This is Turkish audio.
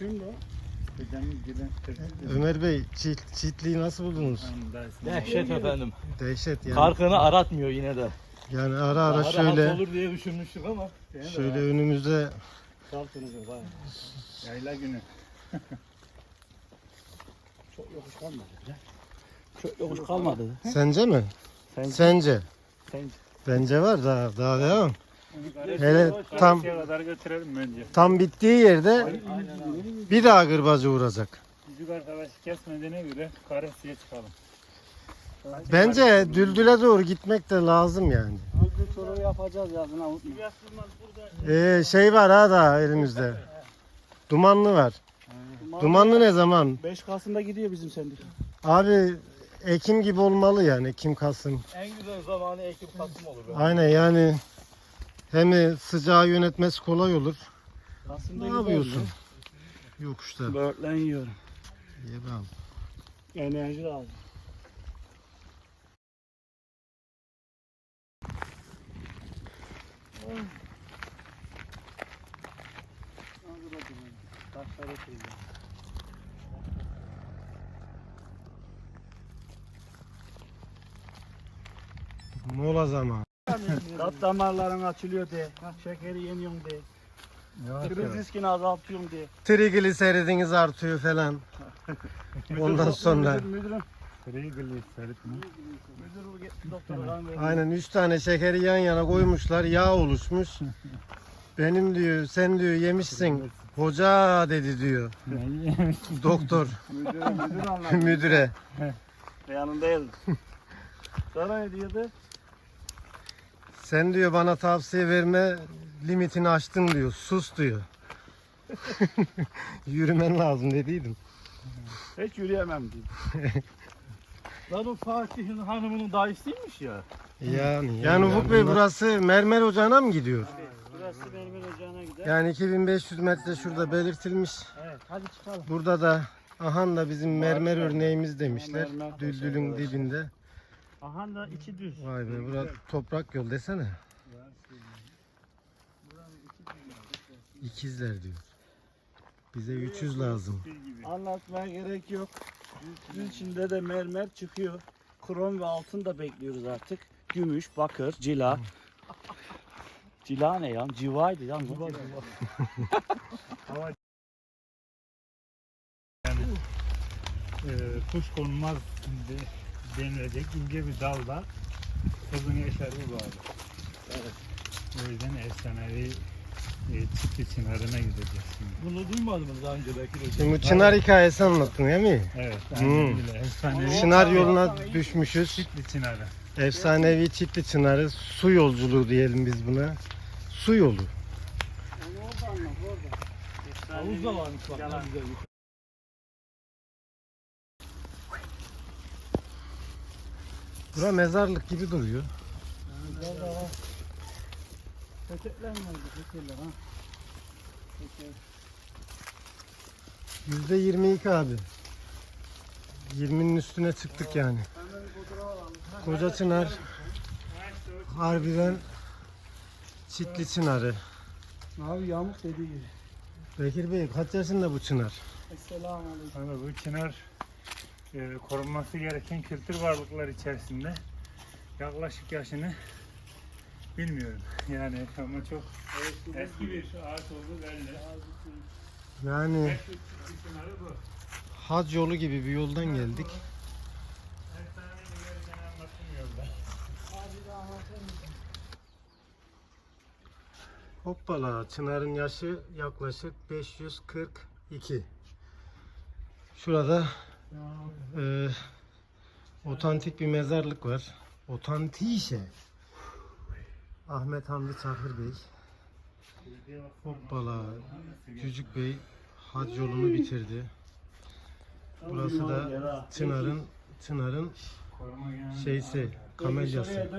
Bakayım da. Ömer Bey çift, çiftliği nasıl buldunuz? Dehşet efendim. Dehşet yani. Farkını aratmıyor yine de. Yani ara ara Daha rahat şöyle olur diye düşünmüştük ama. şöyle önümüzde Şansınız var. Yayla günü. Çok yokuş kalmadı. ya. Çok yokuş kalmadı. sence mi? Sence? Sence. Sence. Bence var daha daha devam. Hele tam Karşıya kadar götürelim bence. tam bittiği yerde bir daha gırbacı vuracak. Büyük arkadaşı kesmediğine göre karesiye çıkalım. Bence düldüle doğru gitmek de lazım yani. Bir turu yapacağız yazına unutma. Ee, şey var ha da elimizde. Dumanlı var. Dumanlı ne zaman? 5 Kasım'da gidiyor bizim sendika. Abi Ekim gibi olmalı yani Ekim Kasım. En güzel zamanı Ekim Kasım olur. Aynen yani hem sıcağı yönetmesi kolay olur. Kasım'da Ne yapıyorsun? Yokuşta. Böğürtlen yiyorum. Ye bakalım. Enerji lazım. Mola zamanı. Tat damarların açılıyor de. Şekeri yeniyorsun de. Kriz riskini azaltıyorum de. Trigliseridiniz artıyor falan. Ondan sonra. Müdür, müdürüm. Trigliserit mi? Müdür doktora. Aynen 3 tane şekeri yan yana koymuşlar. Yağ oluşmuş. Benim diyor sen diyor yemişsin. Hoca dedi diyor. Doktor Müdür, müdür anlattı. müdüre. Yanındayız. Sana ne diyordu? Sen diyor bana tavsiye verme limitini aştın diyor. Sus diyor. Yürümen lazım dediydim. Hiç yürüyemem diyor. Lan o Fatih'in hanımının dayısıymış ya. Yani, yani Ufuk Bey burası mermer ocağına mı gidiyor? Burası Mermer Ocağı'na gider. Yani 2500 metre şurada belirtilmiş. Evet hadi çıkalım. Burada da ahan da bizim mermer örneğimiz demişler. Mermer Düldülün dibinde. Aha da içi düz. Vay be burası toprak yol desene. İkizler diyor. Bize 300 lazım. Anlatmaya gerek yok. Düz içinde de mermer çıkıyor. Krom ve altın da bekliyoruz artık. Gümüş, bakır, cila. Cila ne ya? Civaydı ya. Ee, kuş konmaz de- denilecek ince bir dalda kızın eseri bu abi. Evet. O yüzden efsanevi e, çiftli çınarına gideceğiz şimdi. Bunu duymadınız daha önce Bekir Hoca. Şimdi bu Çınar hikayesi anlattın değil mi? Evet. Hmm. Efsanevi Çınar yoluna düşmüşüz. çiftli çınarı. Efsanevi çitli çınarı su yolculuğu diyelim biz buna. Su yolu. Havuz da varmış bak. ne güzel. Bura mezarlık gibi duruyor. Yüzde 22 abi. 20'nin üstüne çıktık yani. Koca çınar harbiden çitli çınarı. Abi yamuk dediği gibi. Bekir Bey kaç yaşında bu çınar? Esselamu aleyküm. Ama bu çınar e, korunması gereken kültür varlıklar içerisinde yaklaşık yaşını bilmiyorum. Yani ama çok eski bir ağaç olduğu belli. Yani hac yolu gibi bir yoldan geldik. Hoppala çınarın yaşı yaklaşık 542. Şurada e, otantik bir mezarlık var. Otantişe. Ahmet Hamdi Çakır Bey. Hoppala Cücük Bey hac yolunu bitirdi. Burası da Çınar'ın Çınar'ın şeysi, kamelyası.